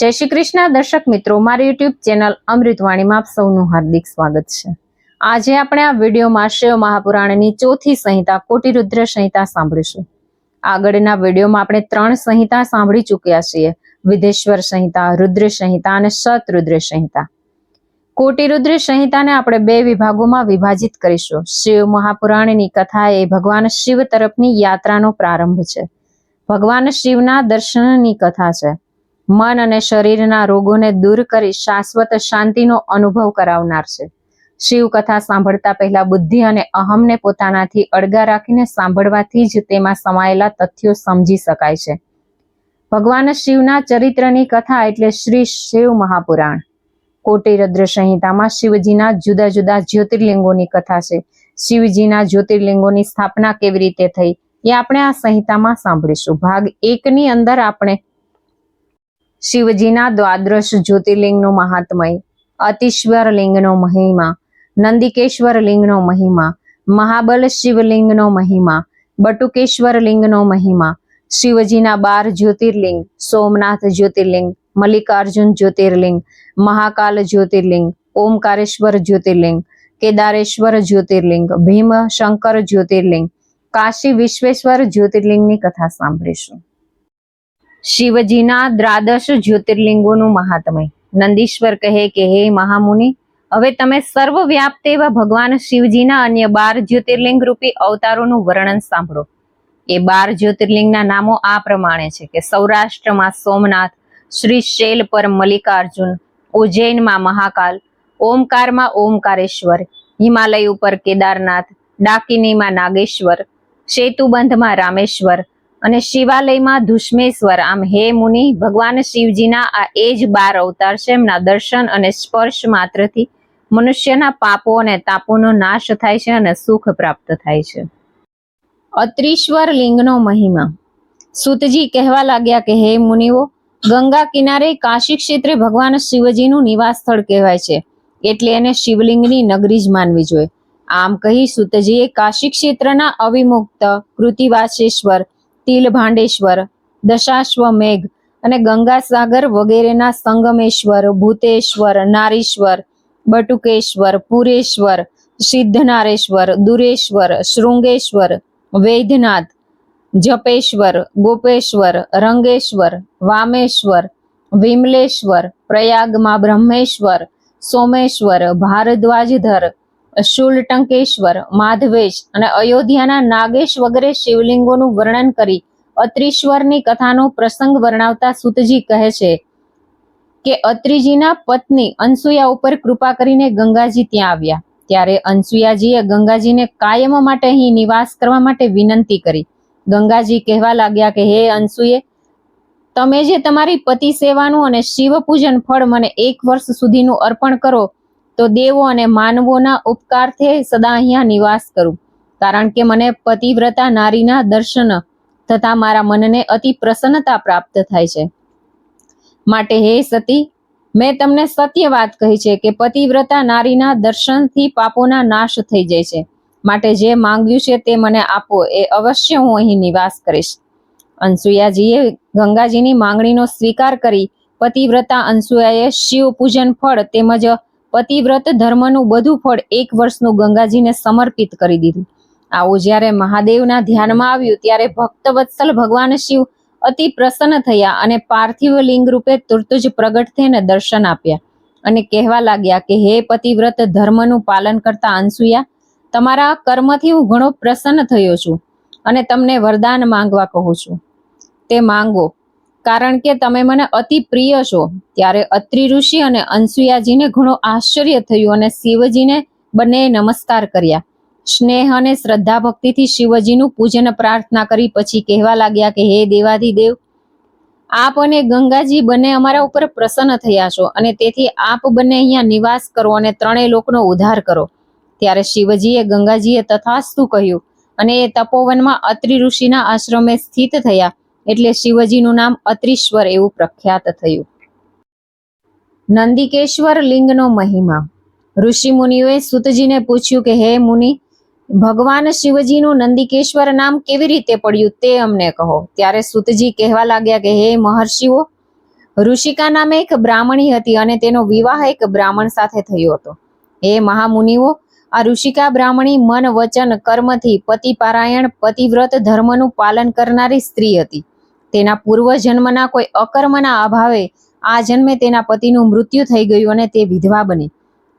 જય શ્રી કૃષ્ણ. દર્શક મિત્રો, મારી યુટ્યુબ ચેનલ અમૃતવાણીમાં આપ સૌનું હાર્દિક સ્વાગત છે. આજે આપણે આ વિડીયોમાં શિવ મહાપુરાણની ચોથી સંહિતા કોટિરુદ્ર સંહિતા સાંભળીશું. આગળના વિડીયોમાં આપણે ત્રણ સંહિતા સાંભળી ચૂક્યા છીએ. વિધેશ્વર સંહિતા, રુદ્ર સંહિતા અને શતરુદ્ર સંહિતા. કોટિરુદ્ર સંહિતાને આપણે બે વિભાગોમાં વિભાજિત કરીશું. શિવ મહાપુરાણની કથા એ ભગવાન શિવ તરફની યાત્રાનો પ્રારંભ છે. ભગવાન શિવના દર્શનની કથા છે. મન અને શરીરના રોગોને દૂર કરી શાશ્વત શાંતિનો અનુભવ કરાવનાર છે. શિવ કથા સાંભળતા પહેલા બુદ્ધિ અને અહમને પોતાનાથી અડગા રાખીને સાંભળવાથી જ તેમાં સમાયેલા તથ્યો સમજી શકાય છે. ભગવાન શિવના ચરિત્રની કથા એટલે શ્રી શિવ મહાપુરાણ. કોટિરુદ્ર સંહિતામાં શિવજીના જુદા જુદા જ્યોતિર્લિંગોની કથા છે. શિવજીના જ્યોતિર્લિંગોની સ્થાપના કેવી રીતે થઈ એ આપણે આ સંહિતામાં સાંભળીશું. ભાગ એકની અંદર આપણે શિવજીના દ્વાદશ જ્યોતિર્લિંગનું મહાત્મય અતિશ્વર લિંગનો મહિમા નંદિકેશ્વર લિંગનો મહિમા, મહાબલ શિવલિંગનો મહિમા બટુકેશ્વર લિંગનો મહિમા, શિવજીના બાર જ્યોતિર્લિંગ, સોમનાથ જ્યોતિર્લિંગ, મલ્લિકાર્જુન જ્યોતિર્લિંગ, મહાકાલ જ્યોતિર્લિંગ, ઓમકારેશ્વર જ્યોતિર્લિંગ, કેદારેશ્વર જ્યોતિર્લિંગ ભીમ શંકર જ્યોતિર્લિંગ, કાશી વિશ્વેશ્વર જ્યોતિર્લિંગની કથા સાંભળીશું. શિવજીના દ્રાદશ જ્યોતિર્લિંગોનું મહાત્મય. નંદીશ્વર કહે કે, હે મહામુનિ, હવે તમે સર્વવ્યાપ્ત એવા ભગવાન શિવજીના અન્ય બાર જ્યોતિર્લિંગ રૂપી અવતારોનું વર્ણન સાંભળો. એ બાર જ્યોતિર્લિંગના નામો આ પ્રમાણે છે કે, સૌરાષ્ટ્રમાં સોમનાથ, શ્રી શૈલ પર મલ્લિકાર્જુન, ઉજ્જૈનમાં મહાકાલ, ઓમકારમાં ઓમકારેશ્વર, હિમાલય ઉપર કેદારનાથ, ડાકિનીમાં નાગેશ્વર, સેતુબંધમાં રામેશ્વર અને શિવાલયમાં ધુષ્મેશ્વર. આમ હે મુનિ, ભગવાન શિવજીના આ એ જ બાર અવતાર છે. એમના દર્શન અને સ્પર્શ માત્રથી મનુષ્યના પાપો અને તાપોનો નાશ થાય છે અને સુખ પ્રાપ્ત થાય છે. અત્રીશ્વર લિંગનો મહિમા. સુતજી કહેવા લાગ્યા કે, હે મુનિઓ, ગંગા કિનારે કાશી ક્ષેત્રે ભગવાન શિવજીનું નિવાસ સ્થળ કહેવાય છે. એટલે એને શિવલિંગની નગરી જ માનવી જોઈએ. આમ કહી સુતજીએ કાશી ક્ષેત્રના અવિમુક્ત કૃતિવાસેશ્વર તિલભાંડેશ્વર દશાશ્વમેઘ અને ગંગાસાગર વગેરેના સંગમેશ્વર, ભૂતેશ્વર, નારીશ્વર, બટુકેશ્વર, પુરેશ્વર, સિદ્ધનારેશ્વર, દુરેશ્વર, શૃંગેશ્વર વૈદ્યનાથ જપેશ્વર, ગોપેશ્વર, રંગેશ્વર, વામેશ્વર, વિમલેશ્વર, પ્રયાગમાં બ્રહ્મેશ્વર, સોમેશ્વર, ભારદ્વાજધર શૂલટંકેશ્વર માધવેશ અને અયોધ્યાના નાગેશ વગેરે શિવલિંગોનું વર્ણન કરી અત્રીશ્વરની કથાનો પ્રસંગ વર્ણવતા સુતજી કહે છે કે અત્રિજીના પત્ની અનસુયા ઉપર કૃપા કરીને ગંગાજી ત્યાં આવ્યા. ત્યારે અનસુયાજીએ ગંગાજીને કાયમ માટે અહીં નિવાસ કરવા માટે વિનંતી કરી. ગંગાજી કહેવા લાગ્યા કે, હે અનસુએ તમે જે તમારી પતિ સેવાનું અને શિવ પૂજન ફળ મને એક વર્ષ સુધીનું અર્પણ કરો તો દેવો અને માનવોના ઉપકારથી સદા અહીંયા નિવાસ કરું. કારણ કે મને પતિવ્રતા નારીના દર્શન તથા મારા મનને અતિ પ્રસન્નતા પ્રાપ્ત થાય છે. માટે હે સતી, મેં તમને સત્ય વાત કહી છે કે પતિવ્રતા નારીના દર્શનથી પાપોના નાશ થઈ જાય છે. માટે જે માંગ્યું છે તે મને આપો, એ અવશ્ય હું અહીં નિવાસ કરીશ. અનસુયાજીએ ગંગાજીની માંગણીનો સ્વીકાર કરી પતિવ્રતા અનસુયાએ શિવ પૂજન ફળ તેમજ પતિવ્રત ધર્મનું બધું ફળ એક વર્ષનું ગંગાજીને સમર્પિત કરી દીધું. આવું જ્યારે મહાદેવના ધ્યાનમાં આવ્યું, ત્યારે ભક્તવત્સલ ભગવાન શિવ અતિ પ્રસન્ન થયા અને પાર્થિવ લિંગ રૂપે તુરત જ પ્રગટ થઈને દર્શન આપ્યા. અને કહેવા લાગ્યા કે, હે પતિવ્રત ધર્મનું પાલન કરતા અનસુયા તમારા કર્મથી હું ઘણો પ્રસન્ન થયો છું અને તમને વરદાન માંગવા કહું છું. તે માંગો કારણ કે તમે મને અતિ પ્રિય છો. ત્યારે અત્રિ ઋષિ અને અનસુયાજીને ઘણો આશ્ચર્ય થયું અને શિવજીને બંને નમસ્કાર કર્યા. સ્નેહ અને શ્રદ્ધા ભક્તિથી શિવજીનું પૂજન પ્રાર્થના કરી પછી કહેવા લાગ્યા કે, હે દેવાધિદેવ આપ અને ગંગાજી બંને અમારા ઉપર પ્રસન્ન થયા છો અને તેથી આપ બંને અહીંયા નિવાસ કરો અને ત્રણેય લોકનો ઉદ્ધાર કરો. ત્યારે શિવજીએ ગંગાજીએ તથાસ્તુ કહ્યું અને એ તપોવનમાં અત્રિ ઋષિના આશ્રમે સ્થિત થયા. એટલે શિવજીનું નામ અત્રીશ્વર એવું પ્રખ્યાત થયું. નંદિકેશ્વર લિંગનો મહિમા. ઋષિ મુનિઓએ સુતજીને પૂછ્યું કે, હે મુનિ, ભગવાન શિવજીનું નંદિકેશ્વર નામ કેવી રીતે પડ્યું તે અમને કહો. ત્યારે સુતજી કહેવા લાગ્યા કે, હે મહર્ષિઓ, ઋષિકા નામે એક બ્રાહ્મણી હતી અને તેનો વિવાહ એક બ્રાહ્મણ સાથે થયો હતો. હે મહામુનિઓ, આ ઋષિકા બ્રાહ્મણી મન, વચન, કર્મથી પતિપારાયણ, પતિવ્રત ધર્મનું પાલન કરનારી સ્ત્રી હતી. તેના પૂર્વજન્મના કોઈ અકર્મના અભાવે આ જન્મે તેના પતિનું મૃત્યુ થઈ ગયું અને તે વિધવા બની.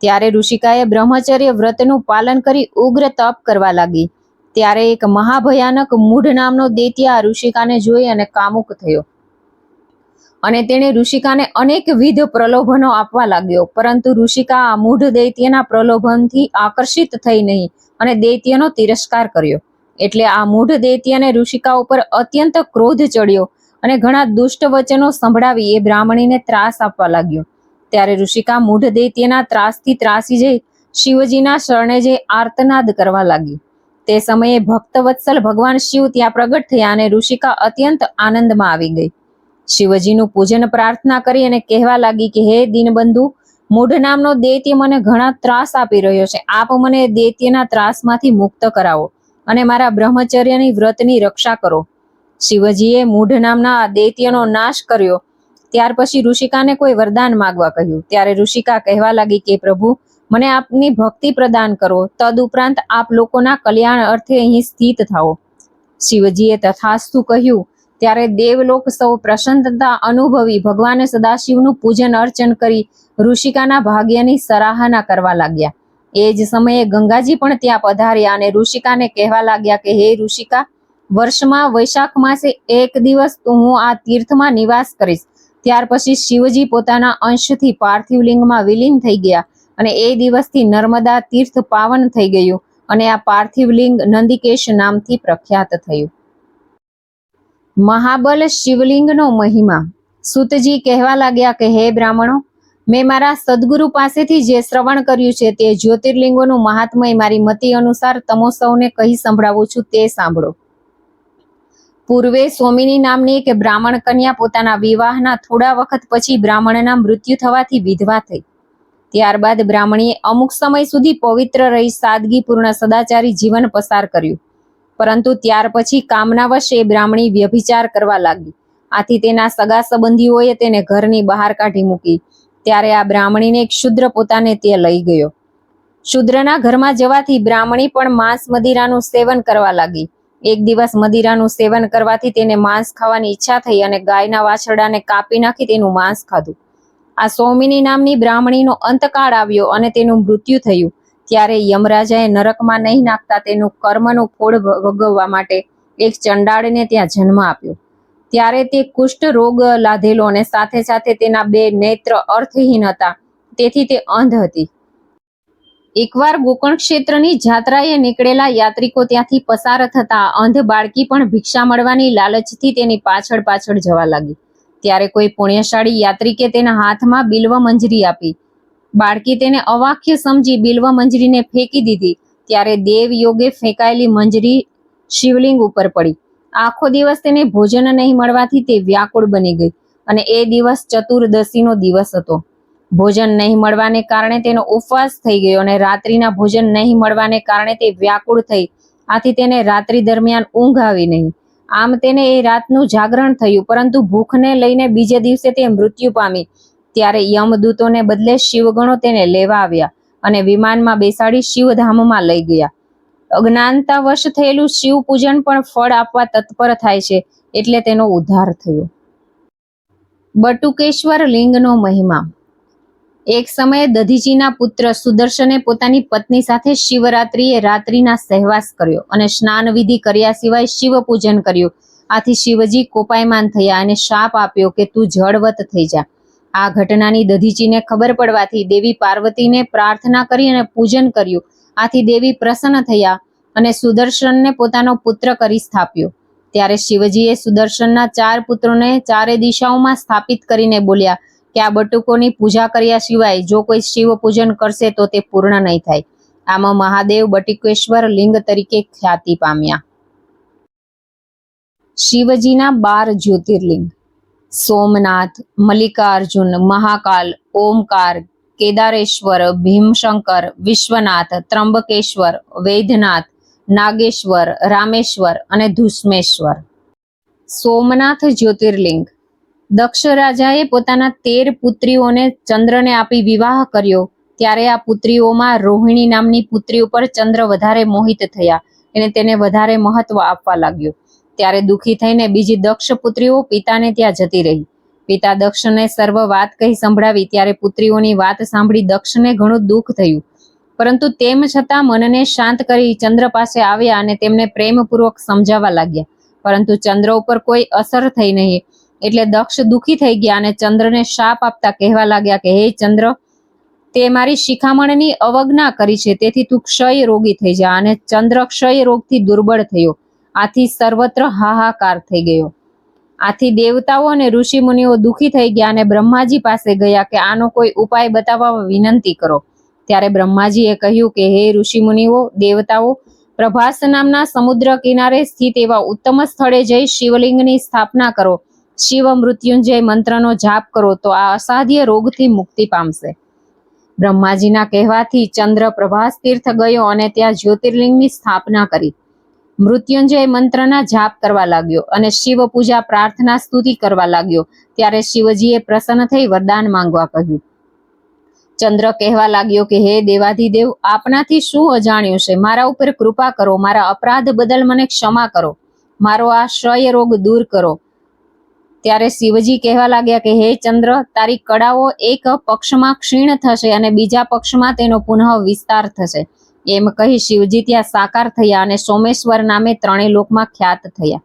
ત્યારે ઋષિકાએ બ્રહ્મચર્ય વ્રતનું પાલન કરી ઉગ્ર તપ કરવા લાગી. ત્યારે એક મહાભયાનક મૂઢ નામનો દૈત્ય ઋષિકાને જોઈ અને કામુક થયો. અને તેણે ઋષિકાને અનેકવિધ પ્રલોભનો આપવા લાગ્યો. પરંતુ ઋષિકા આ મૂઢ દૈત્યના પ્રલોભનથી આકર્ષિત થઈ નહીં અને દૈત્યનો તિરસ્કાર કર્યો. એટલે આ મૂઢ દૈત્યને ઋષિકા ઉપર અત્યંત ક્રોધ ચડ્યો અને ઘણા દુષ્ટ વચનો સંભળાવી એ બ્રાહ્મણીને ત્રાસ આપવા લાગ્યો. ત્યારે ઋષિકા મૂઢ દૈત્યના ત્રાસથી ત્રાસી જઈ શિવજીના શરણે જઈ આર્તનાદ કરવા લાગી. તે સમયે ભક્તવત્સલ ભગવાન શિવ ત્યાં પ્રગટ થયા અને ઋષિકા અત્યંત આનંદમાં આવી ગઈ. શિવજીનું પૂજન પ્રાર્થના કરી અને કહેવા લાગી કે, હે દીનબંધુ, મૂઢ નામનો દૈત્ય મને ઘણા ત્રાસ આપી રહ્યો છે. આપ મને દૈત્યના ત્રાસમાંથી મુક્ત કરાવો. અને મારા બ્રહ્મચર્યની વ્રતની રક્ષા કરો. શિવજીએ મૂઢ નામના દૈત્યનો નાશ કર્યો. ત્યાર પછી ઋષિકાને કોઈ વરદાન માગવા કહ્યું. ત્યારે ઋષિકા કહેવા લાગી કે, પ્રભુ, મને આપની ભક્તિ પ્રદાન કરો. તદુપરાંત આપ લોકોના કલ્યાણ અર્થે અહીં સ્થિત થાઓ. શિવજીએ તથાસ્તુ કહ્યું. ત્યારે દેવલોક સૌ પ્રસન્નતા અનુભવી ભગવાને સદાશિવનું પૂજન અર્ચન કરી ઋષિકાના ભાગ્યની સરાહના કરવા લાગ્યા. એ જ સમયે ગંગાજી પણ ત્યાં પધાર્યા અને ઋષિકાને કહેવા લાગ્યા કે, હે ઋષિકા, વર્ષમાં વૈશાખ માસે એક દિવસ હું આ તીર્થમાં નિવાસ કરીશ. ત્યાર પછી શિવજી પોતાના અંશથી પાર્થિવ વિલીન થઈ ગયા અને એ દિવસથી નર્મદા તીર્થ પાવન થઈ ગયું અને આ પાર્થિવ લિંગ નંદિકેશ નામથી પ્રખ્યાત થયું. મહાબલ શિવલિંગનો મહિમા. સુતજી કહેવા લાગ્યા કે, હે બ્રાહ્મણો મેં મારા સદગુરુ પાસેથી જે શ્રવણ કર્યું છે તે જ્યોતિર્લિંગોનું મહાત્મય મારી મતિ અનુસાર તમો સૌને કહી સંભળાવું છું તે સાંભળો. પૂર્વે સોમિની નામની એક બ્રાહ્મણ કન્યા પોતાના વિવાહના થોડા વખત પછી બ્રાહ્મણના મૃત્યુ થવાથી વિધવા થઈ. ત્યારબાદ બ્રાહ્મણીએ અમુક સમય સુધી પવિત્ર રહી સાદગીપૂર્ણ સદાચારી જીવન પસાર કર્યું. પરંતુ ત્યાર પછી કામનાવશ એ બ્રાહ્મણી વ્યભિચાર કરવા લાગી. આથી તેના સગા સંબંધીઓએ તેને ઘરની બહાર કાઢી મૂકી. ત્યારે આ બ્રાહ્મણીને એક શુદ્ર પોતાને તે લઈ ગયો. શુદ્રના ઘરમાં જવાથી બ્રાહ્મણી પણ માંસ મદિરાનું સેવન કરવા લાગી. એક દિવસ મદિરાનું સેવન કરવાથી તેને માંસ ખાવાની ઈચ્છા થઈ અને ગાયના વાછરડાને કાપી નાખી તેનું માંસ ખાધું. આ સૌમિની નામની બ્રાહ્મણીનો અંતકાળ આવ્યો અને તેનું મૃત્યુ થયું. ત્યારે યમરાજાએ નરકમાં નહીં નાખતા તેનું કર્મનું ફોડ ભોગવવા માટે એક ચંડાળને ત્યાં જન્મ આપ્યો. ત્યારે તે કુષ્ઠ રોગ લાધેલો અને સાથે સાથે તેના બે નેત્ર અર્થહીન હતા. તેથી તે અંધ હતી. એકવાર ગોકર્ણ ક્ષેત્રની જાત્રાએ નીકળેલા યાત્રિકો ત્યાંથી પસાર થતા અંધ બાળકી પણ ભિક્ષા મળવાની લાલચથી તેની પાછળ પાછળ જવા લાગી. ત્યારે કોઈ પુણ્યશાળી યાત્રિકે તેના હાથમાં બિલ્વ મંજરી આપી. બાળકી તેને અવાક્ય સમજી બિલ્વ મંજરીને ફેંકી દીધી. ત્યારે દેવ યોગે ફેંકાયેલી મંજરી શિવલિંગ ઉપર પડી. આખો દિવસ તેને ભોજન નહીં મળવાથી તે વ્યાકુળ બની ગઈ અને એ દિવસ ચતુર્દશીનો દિવસ હતો. ભોજન નહીં મળવાને કારણે તેનો ઉપવાસ થઈ ગયો અને રાત્રિના ભોજન નહીં મળવાને કારણે તે વ્યાકુળ થઈ. આથી તેને રાત્રિ દરમિયાન ઊંઘ આવી નહીં. આમ તેને એ રાતનું જાગરણ થયું, પરંતુ ભૂખને લઈને બીજે દિવસે તે મૃત્યુ પામી. ત્યારે યમદૂતોને બદલે શિવગણો તેને લેવા આવ્યા અને વિમાનમાં બેસાડી શિવધામમાં લઈ ગયા. અજ્ઞાનતાવશ થયેલું શિવ પૂજન પણ ફળ આપવા તત્પર થાય છે, એટલે તેનો ઉદ્ધાર થયો. બટુકેશ્વર લિંગનો મહિમા. એક સમયે દધીજીના પુત્ર સુદર્શને પોતાની પત્ની સાથે શિવરાત્રિએ રાત્રિના સહેવાસ કર્યો અને સ્નાન વિધિ કર્યા સિવાય શિવ પૂજન કર્યું. આથી શિવજી કોપાયમાન થયા અને શાપ આપ્યો કે તું જળવત થઈ જા. આ ઘટનાની દધીજીને ખબર પડવાથી દેવી પાર્વતીને પ્રાર્થના કરી અને પૂજન કર્યું. આથી દેવી પ્રસન્ન થયા અને સુદર્શનને પોતાનો પુત્ર કરી સ્થાપ્યો. ત્યારે શિવજીએ સુદર્શનના ચાર પુત્રોને ચારે દિશાઓમાં સ્થાપિત કરીને બોલ્યા કે આ બટુકોની પૂજા કર્યા સિવાય જો કોઈ શિવ પૂજન કરશે તો તે પૂર્ણ નહીં થાય. આમાં મહાદેવ બટિકેશ્વર લિંગ તરીકે ખ્યાતિ પામ્યા. શિવજીના બાર જ્યોતિર્લિંગ. સોમનાથ, મલ્લિકાર્જુન, મહાકાલ, ઓમકાર કેદારેશ્વર ભીમશંકર વિશ્વનાથ ત્રંબકેશ્વર વૈદ્યનાથ નાગેશ્વર રામેશ્વર અને ધુસ્મેશ્વર સોમનાથ જ્યોતિર્લિંગ દક્ષ રાજાએ પોતાના તેર પુત્રીઓને ચંદ્રને આપી વિવાહ કર્યો, ત્યારે આ પુત્રીઓમાં રોહિણી નામની પુત્રી ઉપર ચંદ્ર વધારે મોહિત થયા અને તેને વધારે મહત્વ આપવા લાગ્યો. ત્યારે દુઃખી થઈને બીજી દક્ષ પુત્રીઓ પિતાને ત્યાં જતી રહી. પિતા દક્ષને સર્વ વાત કહી સંભળાવી ત્યારે પુત્રીઓની વાત સાંભળી દક્ષને ઘણું દુઃખ થયું. પરંતુ તેમ છતાં મનને શાંત કરી ચંદ્ર પાસે આવ્યા અને તેમને પ્રેમપૂર્વક સમજાવવા લાગ્યા. પરંતુ ચંદ્ર ઉપર કોઈ અસર થઈ નહીં. એટલે દક્ષ દુઃખી થઈ ગયા અને ચંદ્રને શાપ આપતા કહેવા લાગ્યા કે, હે ચંદ્ર, તે મારી શિખામણની અવજ્ઞા કરી છે, તેથી તું ક્ષય રોગી થઈ જા. અને ચંદ્ર ક્ષય રોગથી દુર્બળ થયો. આથી સર્વત્ર હાહાકાર થઈ ગયો. આથી દેવતાઓ અને ઋષિ મુનિઓ દુઃખી થઈ ગયા અને બ્રહ્માજી પાસે ગયા કે આનો કોઈ ઉપાય બતાવવા વિનંતી કરો. ત્યારે બ્રહ્માજીએ કહ્યું કે, હે ઋષિ મુનિઓ દેવતાઓ, પ્રભાસ નામના સમુદ્ર કિનારે સ્થિત એવા ઉત્તમ સ્થળે જઈ શિવલિંગની સ્થાપના કરો. શિવ મૃત્યુંજય મંત્રનો જાપ કરો તો આ અસાધ્ય રોગથી મુક્તિ પામશે. બ્રહ્માજીના કહેવાથી ચંદ્ર પ્રભાસ તીર્થ ગયો અને ત્યાં જ્યોતિર્લિંગની સ્થાપના કરી. મૃત્યુંજય મંત્રના જાપ કરવા લાગ્યો અને શિવ પૂજા પ્રાર્થના સ્તુતિ કરવા લાગ્યો. ત્યારે શિવજીએ પ્રસન્ન થઈ વરદાન માંગવા કહ્યું. ચંદ્ર કહેવા લાગ્યો કે, હે દેવાધિદેવ, આપનાથી શું અજાણ્યું છે? મારા ઉપર કૃપા કરો, મારા અપરાધ બદલ મને ક્ષમા કરો. મારો આ ક્ષય રોગ દૂર કરો. ત્યારે શિવજી કહેવા લાગ્યા કે, હે ચંદ્ર, તારી કળાઓ એક પક્ષમાં ક્ષીણ થશે અને બીજા પક્ષમાં તેનો પુનઃ વિસ્તાર થશે. એમ કહી શિવજી ત્યાં સાકાર થયા અને સોમેશ્વર નામે ત્રણેય લોકમાં ખ્યાત થયા.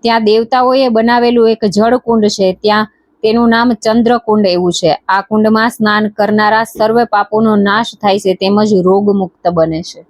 ત્યાં દેવતાઓએ બનાવેલું એક જળકુંડ છે. ત્યાં તેનું નામ ચંદ્રકુંડ એવું છે. આ કુંડમાં સ્નાન કરનારા સર્વ પાપોનો નાશ થાય છે, તેમજ રોગમુક્ત બને છે.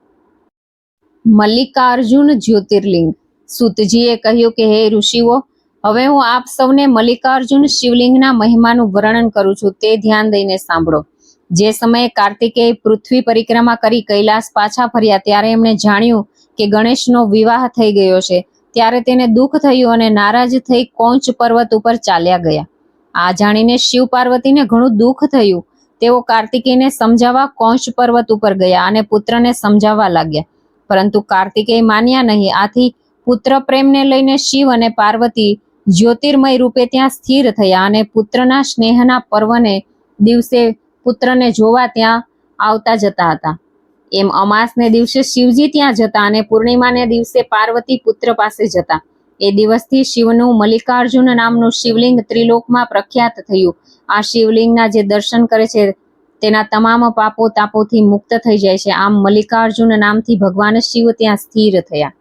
મલ્લિકાર્જુન જ્યોતિર્લિંગ. સુતજીએ કહ્યું કે, હે ઋષિઓ, હવે હું આપ સૌને મલ્લિકાર્જુન શિવલિંગના મહિમાનું વર્ણન કરું છું. તે ધ્યાન દઈને સાંભળો. જે સમયે કાર્તિકેય પૃથ્વી પરિક્રમા કરી કૈલાસ પાછા ફર્યા, ત્યારે એમણે જાણ્યું કે ગણેશનો વિવાહ થઈ ગયો છે. ત્યારે તેને દુઃખ થયું અને નારાજ થઈ કોંચ પર્વત ઉપર ચાલ્યા ગયા. આ જાણીને શિવ પાર્વતીને ઘણું દુઃખ થયું. તેઓ કાર્તિકેયને સમજાવવા કોંચ પર્વત ઉપર ગયા અને પુત્રને સમજાવવા લાગ્યા. પરંતુ કાર્તિકેય માન્યા નહીં. આથી પુત્ર પ્રેમને લઈને શિવ અને પાર્વતી જ્યોતિર્મય રૂપે ત્યાં સ્થિર થયા અને પુત્રના સ્નેહના પર્વને દિવસે પુત્રને જોવા ત્યાં આવતા જતા હતા. એમ અમાસને દિવસે શિવજી ત્યાં જતા અને પૂર્ણિમાને દિવસે પાર્વતી પુત્ર પાસે જતા. એ દિવસથી શિવનું મલ્લિકાર્જુન નામનું શિવલિંગ ત્રિલોકમાં પ્રખ્યાત થયું. આ શિવલિંગના જે દર્શન કરે છે તેના તમામ પાપો તાપોથી મુક્ત થઈ જાય છે. આમ મલ્લિકાર્જુન નામથી ભગવાન શિવ ત્યાં સ્થિર થયા.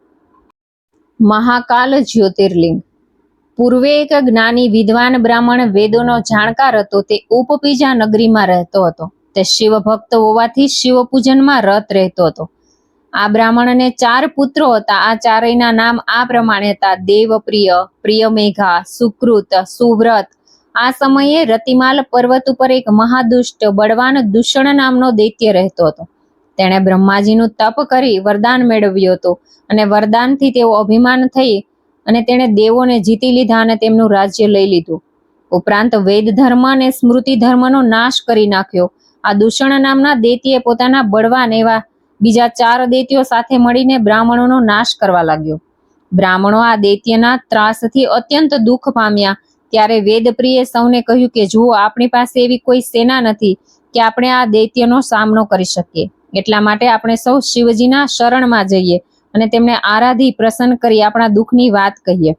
મહાકાલ જ્યોતિર્લિંગ. પૂર્વે એક જ્ઞાની વિદ્વાન બ્રાહ્મણ વેદોનો જાણકાર હતો. તે ઉપપીજા નગરીમાં રહેતો હતો. તે શિવ ભક્ત હોવાથી શિવ પૂજનમાં રત રહેતો હતો. આ બ્રાહ્મણને ચાર પુત્રો હતા. આ ચારેયના નામ આ પ્રમાણે હતા. દેવપ્રિય, પ્રિયમેઘા, સુકૃત, સુવ્રત. આ સમયે રતિમાલ પર્વત ઉપર એક મહાદુષ્ટ, બળવાન દૂષણ નામનો દૈત્ય રહેતો હતો. તેણે બ્રહ્માજીનું તપ કરી વરદાન મેળવ્યું હતું અને વરદાનથી તેઓ અભિમાન થઈ અને તેણે દેવોને જીતી લીધા અને તેમનું રાજ્ય લઈ લીધું. ઉપરાંત વેદ ધર્મ અને સ્મૃતિ ધર્મનો નાશ કરી નાખ્યો. આ દૂષણ નામના દૈત્યે પોતાના બળવાન એવા બીજા ચાર દૈત્યો સાથે મળીને બ્રાહ્મણોનો નાશ કરવા લાગ્યો. બ્રાહ્મણો આ દૈત્યના ત્રાસથી અત્યંત દુઃખ પામ્યા. ત્યારે વેદપ્રિયે સૌને કહ્યું કે, જુઓ, આપણી પાસે એવી કોઈ સેના નથી કે આપણે આ દૈત્યનો સામનો કરી શકીએ. એટલા માટે આપણે સૌ શિવજીના શરણમાં જઈએ. અને તેમને આરાધી, પ્રસન્ન કરી આપણા દુઃખની વાત કહીએ.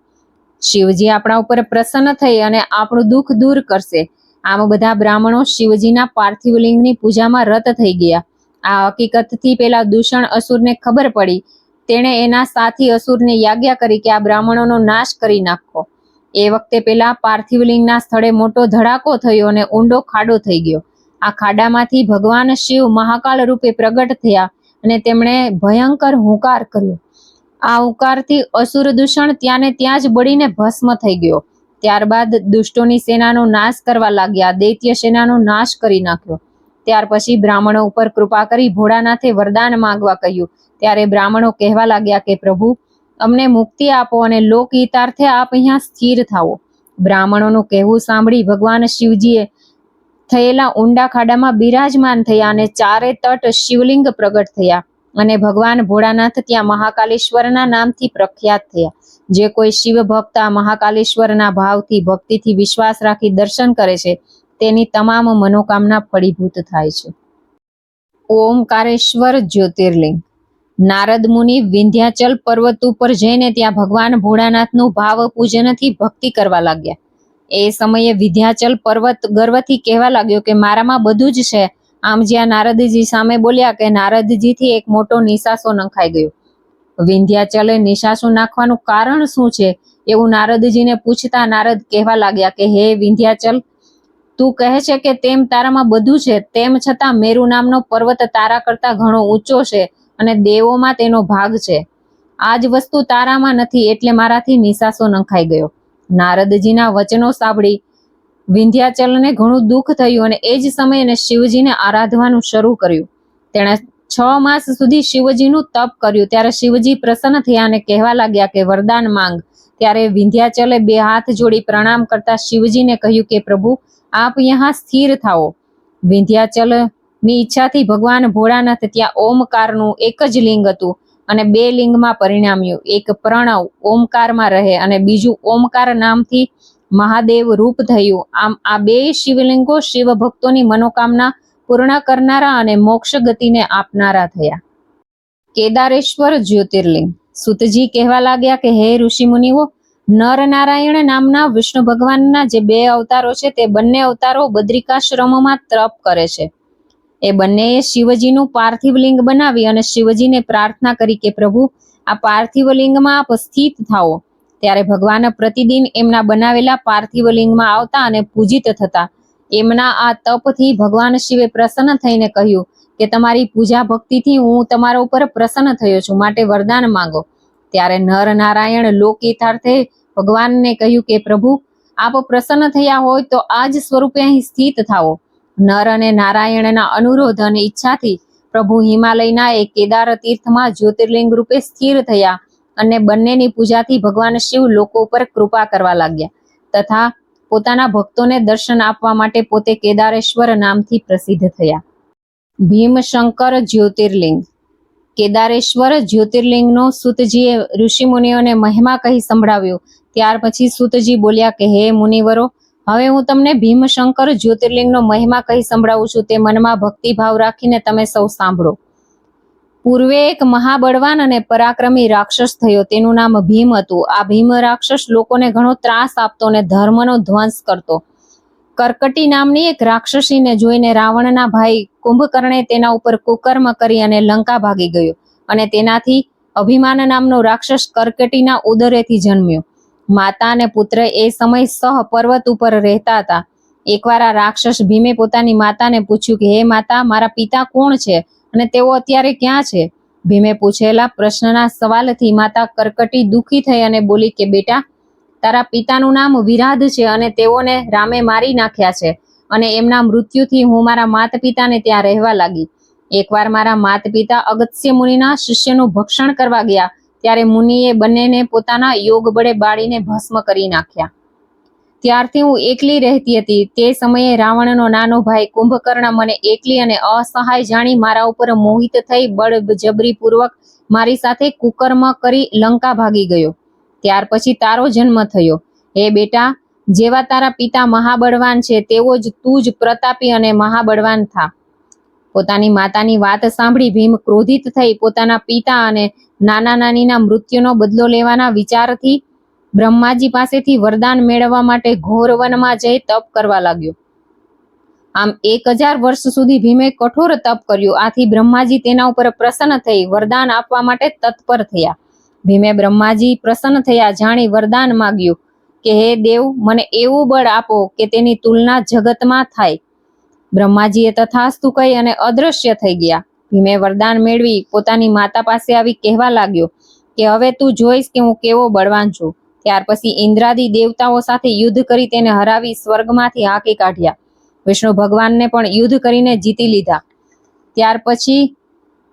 શિવજી આપણા ઉપર પ્રસન્ન થઈ અને આપણું દુઃખ દૂર કરશે. આમ બધા બ્રાહ્મણો શિવજીના પાર્થિવ લિંગની પૂજામાં રત થઈ ગયા. આ હકીકતથી પેલા દૂષણ અસુરને ખબર પડી. તેણે એના સાથી અસુરને યાજ્ઞા કરી કે આ બ્રાહ્મણોનો નાશ કરી નાખો. એ વખતે પેલા પાર્થિવ લિંગના સ્થળે મોટો ધડાકો થયો અને ઊંડો ખાડો થઈ ગયો. આ ખાડામાંથી ભગવાન શિવ મહાકાળ રૂપે પ્રગટ થયા. અને તેમણે ભયંકર હુંકાર કર્યો. આ હુંકારથી અસુર દૂષણ ત્યાં ને ત્યાં જ બળીને ભસ્મ થઈ ગયો. ત્યારબાદ દુષ્ટોની સેનાનો નાશ કરવા લાગ્યા. દૈત્ય સેનાનો નાશ કરી નાખ્યો. ત્યાર પછી બ્રાહ્મણો ઉપર કૃપા કરી ભોળાનાથે વરદાન માંગવા કહ્યું. ત્યારે બ્રાહ્મણો કહેવા લાગ્યા કે, પ્રભુ, અમને મુક્તિ આપો અને લોકહિતાર્થે આપ અહીંયા સ્થિર થાઓ. બ્રાહ્મણોનું કહેવું સાંભળી ભગવાન શિવજીએ થયેલા ઊંડા ખાડામાં બિરાજમાન થયા અને ચારે તટ શિવલિંગ પ્રગટ થયા અને ભગવાન ભોળાનાથ ત્યાં મહાકાલેશ્વરના નામથી પ્રખ્યાત થયા. જે કોઈ શિવ ભક્ત આ મહાકાલેશ્વરના ભાવથી, ભક્તિથી વિશ્વાસ રાખી દર્શન કરે છે, તેની તમામ મનોકામના ફળીભૂત થાય છે. ઓમકારેશ્વર જ્યોતિર્લિંગ. નારદ મુનિ વિંધ્યાચલ પર્વત ઉપર જઈને ત્યાં ભગવાન ભોળાનાથનું ભાવ પૂજનથી ભક્તિ કરવા લાગ્યા. એ સમયે વિંધ્યાચલ પર્વત ગર્વથી કહેવા લાગ્યો કે મારામાં બધું જ છે. આમ જ્યાં નારદજી સામે બોલ્યા કે નારદજીથી એક મોટો નિશાસો નંખાઈ ગયો. વિંધ્યાચલે નિશાસો નાખવાનું કારણ શું છે? એવું નારદજીને પૂછતા નારદ કહેવા લાગ્યા કે, હે વિંધ્યાચલ, તું કહે છે કે તેમ તારામાં બધું છે, તેમ છતાં મેરુ નામનો પર્વત તારા કરતા ઘણો ઊંચો છે અને દેવોમાં તેનો ભાગ છે. આ જ વસ્તુ તારામાં નથી એટલે મારાથી નિશાસો નંખાઈ ગયો. નારદજીના વચનો સાંભળી વિંધ્યાચલને ઘણું દુઃખ થયું અને એ જ સમયે એને શિવજીને આરાધવાનું શરૂ કર્યું. તેણે છ માસ સુધી શિવજીનું તપ કર્યું. ત્યારે શિવજી પ્રસન્ન થયા અને કહેવા લાગ્યા કે, વરદાન માંગ. ત્યારે વિંધ્યાચલે બે હાથ જોડી પ્રણામ કરતા શિવજીને કહ્યું કે, પ્રભુ, આપ યહાં સ્થિર થાઓ. વિંધ્યાચલની ઈચ્છાથી ભગવાન ભોળાનાથ ત્યાં ઓમકારનું એક જ લિંગ હતું. અને બે લિંગમાં પરિણામ્યું એક પ્રણવ ઓમકારમાં રહે અને બીજું ઓમકાર નામથી મહાદેવ રૂપ થયું. આમ આ બે શિવલિંગો શિવ ભક્તોની મનોકામના પૂર્ણ કરનારા અને મોક્ષ ગતિને આપનારા થયા. કેદારેશ્વર જ્યોતિર્લિંગ. સુતજી કહેવા લાગ્યા કે, હે ઋષિ મુનિઓ નર નારાયણ નામના વિષ્ણુ ભગવાનના જે બે અવતારો છે, તે બંને અવતારો બદ્રિકાશ્રમોમાં તપ કરે છે. એ બંને શિવજીનું પાર્થિવ લિંગ બનાવી અને શિવજીને પ્રાર્થના કરી કે પ્રભુ, આ પાર્થિવ લિંગમાં આપ સ્થિત થાઓ. ત્યારે ભગવાન પ્રતિદિન એમના બનાવેલા પાર્થિવ લિંગમાં આવતા અને પૂજિત થતા. એમના આ તપથી ભગવાન શિવે પ્રસન્ન થઈને કહ્યું કે તમારી પૂજા ભક્તિથી હું તમારા ઉપર પ્રસન્ન થયો છું, માટે વરદાન માંગો. ત્યારે નર નારાયણ લોકહિતાર્થે ભગવાનને કહ્યું કે પ્રભુ, આપ પ્રસન્ન થયા હોય તો આ જ સ્વરૂપે અહીં સ્થિત થાઓ. નર અને નારાયણના અનુરોધ અને ઈચ્છાથી પ્રભુ હિમાલયના એ કેદાર તીર્થમાં જ્યોતિર્લિંગ રૂપે સ્થિર થયા અને બંનેની પૂજાથી ભગવાન શિવ લોકો ઉપર કૃપા કરવા લાગ્યા તથા પોતાના ભક્તોને દર્શન આપવા માટે પોતે કેદારેશ્વર નામથી પ્રસિદ્ધ થયા. ભીમશંકર જ્યોતિર્લિંગ. કેદારેશ્વર જ્યોતિર્લિંગનો સુતજીએ ઋષિમુનિઓને મહિમા કહી સંભળાવ્યો. ત્યાર પછી સુતજી બોલ્યા કે, હે મુનિવરો હવે હું તમને ભીમશંકર જ્યોતિર્લિંગનો મહિમા કહી સંભળાવું છું. તે મનમાં ભક્તિભાવ રાખીને તમે સૌ સાંભળો. પૂર્વે એક મહાબળવાન અને પરાક્રમી રાક્ષસ થયો. તેનું નામ ભીમ હતું. આ ભીમ રાક્ષસ લોકોને ઘણો ત્રાસ આપતો અને ધર્મનો ધ્વંસ કરતો. કર્કટી નામની એક રાક્ષસીને જોઈને રાવણના ભાઈ કુંભકર્ણે તેના ઉપર કુકર્મ કરી અને લંકા ભાગી ગયો અને તેનાથી અભિમાન નામનો રાક્ષસ કર્કટીના ઉદરેથી જન્મ્યો. માતા અને પુત્ર એ સમય સહ પર્વત ઉપર રહેતા હતા. એકવાર આ રાક્ષસ ભીમે પોતાની માતાને પૂછ્યું કે, હે માતા, મારા પિતા કોણ છે અને તેઓ અત્યારે ક્યાં છે? ભીમે પૂછેલા પ્રશ્નના સવાલથી માતા કર્કટી દુઃખી થઈ અને બોલી કે, બેટા, તારા પિતાનું નામ વિરાધ છે અને તેઓને રામે મારી નાખ્યા છે અને એમના મૃત્યુથી હું મારા માતા પિતાને ત્યાં રહેવા લાગી. એકવાર મારા માતા પિતા અગત્ય મુનિના શિષ્યનું ભક્ષણ કરવા ગયા ત્યારે મુનિએ બંનેને પોતાના યોગ બળે બાળીને ભસ્મ કરી નાખ્યા. ત્યારથી હું એકલી રહેતી હતી. તે સમયે રાવણનો નાનો ભાઈ કુંભકર્ણ મને એકલી અને અસહાય જાણી મારા ઉપર મોહિત થઈ બળજબરીપૂર્વક મારી સાથે કુકર્મ કરી લંકા ભાગી ગયો. ત્યાર પછી તારો જન્મ થયો. હે બેટા, જેવા તારા પિતા મહાબળવાન છે, તેવો જ તું જ પ્રતાપી અને મહાબળવાન થા. પોતાની માતાની વાત સાંભળી ભીમ ક્રોધિત થઈ પોતાના પિતા અને નાના નાનીના મૃત્યુનો બદલો લેવાના વિચારથી બ્રહ્માજી પાસેથી વરદાન મેળવવા માટે ઘોર વનમાં જઈ તપ કરવા લાગ્યો. આમ એક હજાર વર્ષ સુધી ભીમે કઠોર તપ કર્યું. આથી બ્રહ્માજી તેના ઉપર પ્રસન્ન થઈ વરદાન આપવા માટે તત્પર થયા. ભીમે બ્રહ્માજી પ્રસન્ન થયા જાણી વરદાન માગ્યું કે, હે દેવ, મને એવું બળ આપો કે તેની તુલના જગતમાં થાય. બ્રહ્માજીએ તથાસ્તુ કહી અને અદ્રશ્ય થઈ ગયા. ભીમે વરદાન મેળવી પોતાની માતા પાસે આવી કહેવા લાગ્યો કે, હવે તું જોઈશ કે હું કેવો બળવાન છું. ત્યાર પછી ઇન્દ્રાદી દેવતાઓ સાથે યુદ્ધ કરી તેને હરાવી સ્વર્ગમાંથી હાંકી કાઢ્યા. વિષ્ણુ ભગવાનને પણ યુદ્ધ કરીને જીતી લીધા. ત્યાર પછી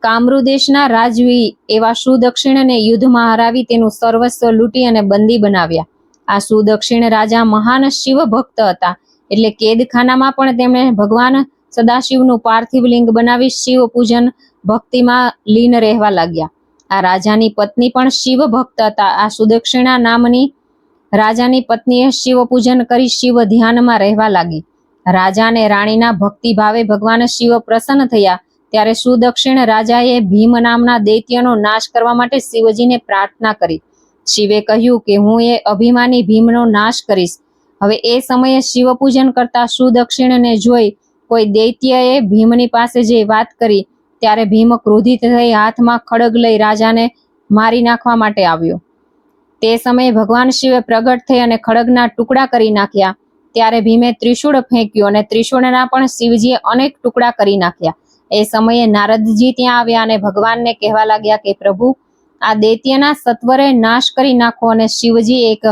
કામરુદેશના રાજવી એવા સુદક્ષિણને યુદ્ધમાં હરાવી તેનું સર્વસ્વ લૂંટી અને બંદી બનાવ્યા. આ સુદક્ષિણ રાજા મહાન શિવ ભક્ત હતા. એટલે કેદખાનામાં પણ તેમણે ભગવાન સદાશિવનું પાર્થિવ લિંગ બનાવી શિવ પૂજન ભક્તિમાં લીન રહેવા લાગ્યા. આ રાજાની પત્ની પણ શિવ ભક્ત હતા. આ સુદક્ષિણા નામની રાજાની પત્નીએ શિવ પૂજન કરી શિવ ધ્યાનમાં રહેવા લાગી. રાજા અને રાણીના ભક્તિ ભાવે ભગવાન શિવ પ્રસન્ન થયા. ત્યારે સુદક્ષિણ રાજાએ ભીમ નામના દૈત્યનો નાશ કરવા માટે શિવજીને પ્રાર્થના કરી. શિવે કહ્યું કે હું એ અભિમાની ભીમનો નાશ કરીશ. હવે એ સમયે શિવ પૂજન કરતા સુદક્ષિણને જોઈ કોઈ દૈત્યએ ભીમની પાસે જે વાત કરી, ત્યારે ભીમ ક્રોધિત થઈ હાથમાં ખડગ લઈ રાજાને મારી નાખવા માટે આવ્યો. તે સમયે ભગવાન શિવે પ્રગટ થઈ અને ખડગના ટુકડા કરી નાખ્યા. ત્યારે ભીમે ત્રિશૂળ ફેંક્યું અને ત્રિશૂળના પણ શિવજીએ અનેક ટુકડા કરી નાખ્યા. એ સમયે નારદજી ત્યાં આવ્યા અને ભગવાનને કહેવા લાગ્યા કે પ્રભુ, આ દૈત્યના સત્વરે નાશ કરી નાખો અને શિવજી એક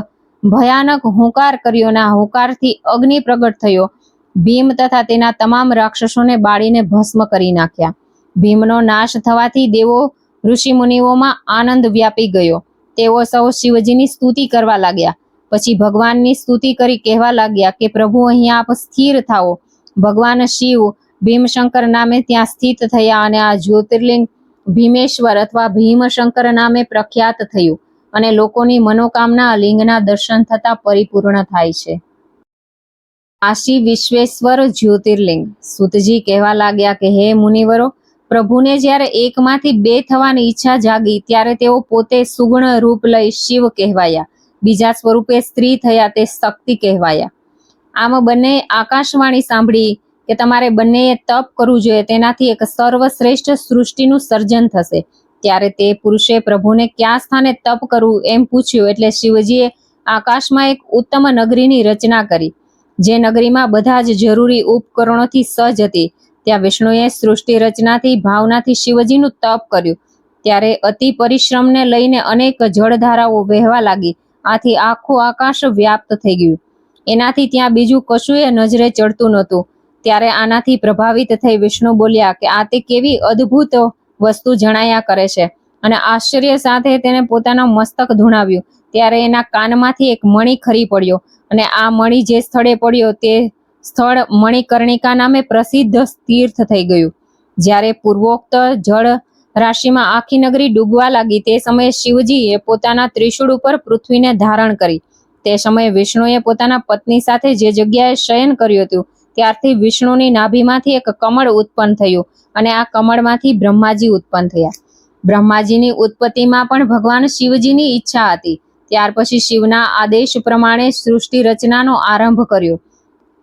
ભયાનક હુંકાર કર્યો આ હુંકારથી અગ્નિ પ્રગટ થયો. ભીમ તથા તેના તમામ રાક્ષસોને બાળીને ભસ્મ કરી નાખ્યા. ભીમનો નાશ થવાથી દેવો ઋષિ મુનિઓમાં આનંદ વ્યાપી ગયો. તેઓ સૌ શિવજીની સ્તુતિ કરવા લાગ્યા. પછી ભગવાનની સ્તુતિ કરી કહેવા લાગ્યા કે, પ્રભુ, અહીંયા આપ સ્થિર થાઓ. ભગવાન શિવ ભીમશંકર નામે ત્યાં સ્થિત થયા અને આ જ્યોતિર્લિંગ ભીમેશ્વર અથવા ભીમશંકર નામે પ્રખ્યાત થયું. અને લોકોની મનોકામના લિંગના દર્શન થતા પરિપૂર્ણ થાય છે. કાશી વિશ્વેશ્વર જ્યોતિર્લિંગ. સુતજી કહેવા લાગ્યા કે, હે મુનિવરો, પ્રભુને જ્યારે એકમાંથી બે થવાની ઈચ્છા જાગી, ત્યારે તેઓ પોતે સુગુણ રૂપ લઈ શિવ કહેવાયા. બીજા સ્વરૂપે સ્ત્રી થયા તે શક્તિ કહેવાયા. આમ બંને આકાશવાણી સાંભળી કે, તમારે બંનેએ તપ કરવું જોઈએ, તેનાથી એક સર્વશ્રેષ્ઠ સૃષ્ટિનું સર્જન થશે. ત્યારે તે પુરુષે પ્રભુને ક્યાં સ્થાને તપ કરવું એમ પૂછ્યું એટલે શિવજીએ આકાશમાં એક ઉત્તમ નગરીની રચના કરી, જે નગરીમાં બધા જ જરૂરી ઉપકરણોથી સજ્જ હતી. ત્યાં વિષ્ણુએ સૃષ્ટિ રચનાથી, ભાવનાથી શિવજીનું તપ કર્યું. ત્યારે અતિ પરિશ્રમને લઈને અનેક જળધારાઓ વહેવા લાગી. આથી આખું આકાશ વ્યાપ્ત થઈ ગયું. એનાથી ત્યાં બીજું કશુંય નજરે ચડતું નહોતું. ત્યારે આનાથી પ્રભાવિત થઈ વિષ્ણુ બોલ્યા કે આ તે કેવી અદ્ભુત વસ્તુ જણાયા કરે છે. અને આશ્ચર્ય સાથે તેને પોતાના મસ્તક ધૂણાવ્યું. ત્યારે એના કાનમાંથી એક મણિ ખરી પડ્યો. અને આ મણિ જે સ્થળે પડ્યો તે સ્થળ મણિકર્ણિકા નામે પ્રસિદ્ધ તીર્થ થઈ ગયું. જ્યારે પૂર્વોક્ત જળ રાશિમાં આખી નગરી ડૂબવા લાગી તે સમયે શિવજીએ પોતાના ત્રિશૂળ ઉપર પૃથ્વીને ધારણ કરી. તે સમયે વિષ્ણુએ પોતાના પત્ની સાથે જે જગ્યાએ શયન કર્યું હતું ત્યારથી વિષ્ણુની નાભીમાંથી એક કમળ ઉત્પન્ન થયું અને આ કમળમાંથી બ્રહ્માજી ઉત્પન્ન થયા. બ્રહ્માજીની ઉત્પત્તિમાં પણ ભગવાન શિવજીની ઈચ્છા હતી. ત્યાર પછી શિવના આદેશ પ્રમાણે સૃષ્ટિ રચનાનો આરંભ કર્યો.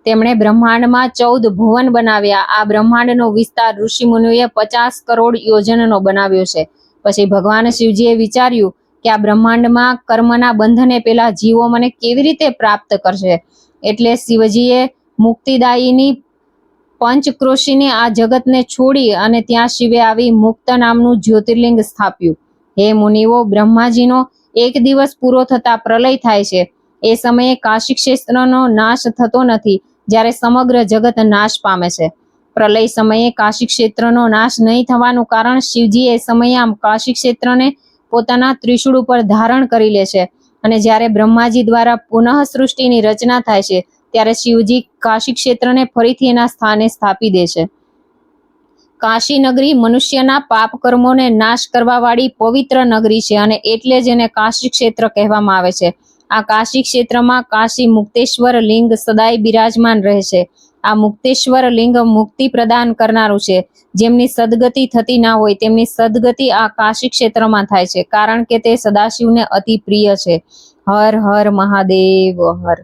તેમણે બ્રહ્માંડમાં ચૌદ ભુવન બનાવ્યા. આ બ્રહ્માંડનો વિસ્તાર ઋષિ મુનિઓએ પચાસ કરોડ યોજનનો બનાવ્યો છે. પછી ભગવાન શિવજીએ વિચાર્યું કે આ બ્રહ્માંડમાં કર્મના બંધને પેલા જીવો મને કેવી રીતે પ્રાપ્ત કરશે? એટલે શિવજીએ મુક્તિદાયીની પંચક્રોશીની આ જગતને છોડી અને ત્યાં શિવે આવી મુક્ત નામનું જ્યોતિર્લિંગ સ્થાપ્યું. હે મુનિઓ, બ્રહ્માજીનો એક દિવસ પૂરો થતા પ્રલય થાય છે. એ સમયે કાશી ક્ષેત્રનો નાશ થતો નથી, જ્યારે સમગ્ર જગત નાશ પામે છે. પ્રલય સમયે કાશી ક્ષેત્રનો નાશ નહીં થવાનું કારણ શિવજી એ સમયે આમ કાશી ક્ષેત્રને પોતાના ત્રિશુળ ઉપર ધારણ કરી લે છે. અને જ્યારે બ્રહ્માજી દ્વારા પુનઃ સૃષ્ટિની રચના થાય છે ત્યારે શિવજી કાશી ક્ષેત્રને ફરીથી એના સ્થાને સ્થાપી દે છે. કાશી નગરી મનુષ્યના પાપ કર્મોને નાશ કરવા વાળી પવિત્ર નગરી છે અને એટલે જ એને કાશી ક્ષેત્ર કહેવામાં આવે છે. આ કાશી ક્ષેત્રમાં કાશી મુક્તેશ્વર લિંગ સદાય બિરાજમાન રહે છે. આ મુક્તેશ્વર લિંગ મુક્તિ પ્રદાન કરનારું છે. જેમની સદગતિ થતી ના હોય તેમની સદગતિ આ કાશી ક્ષેત્રમાં થાય છે. કારણ કે તે સદાશિવને અતિ પ્રિય છે. હર હર મહાદેવ હર.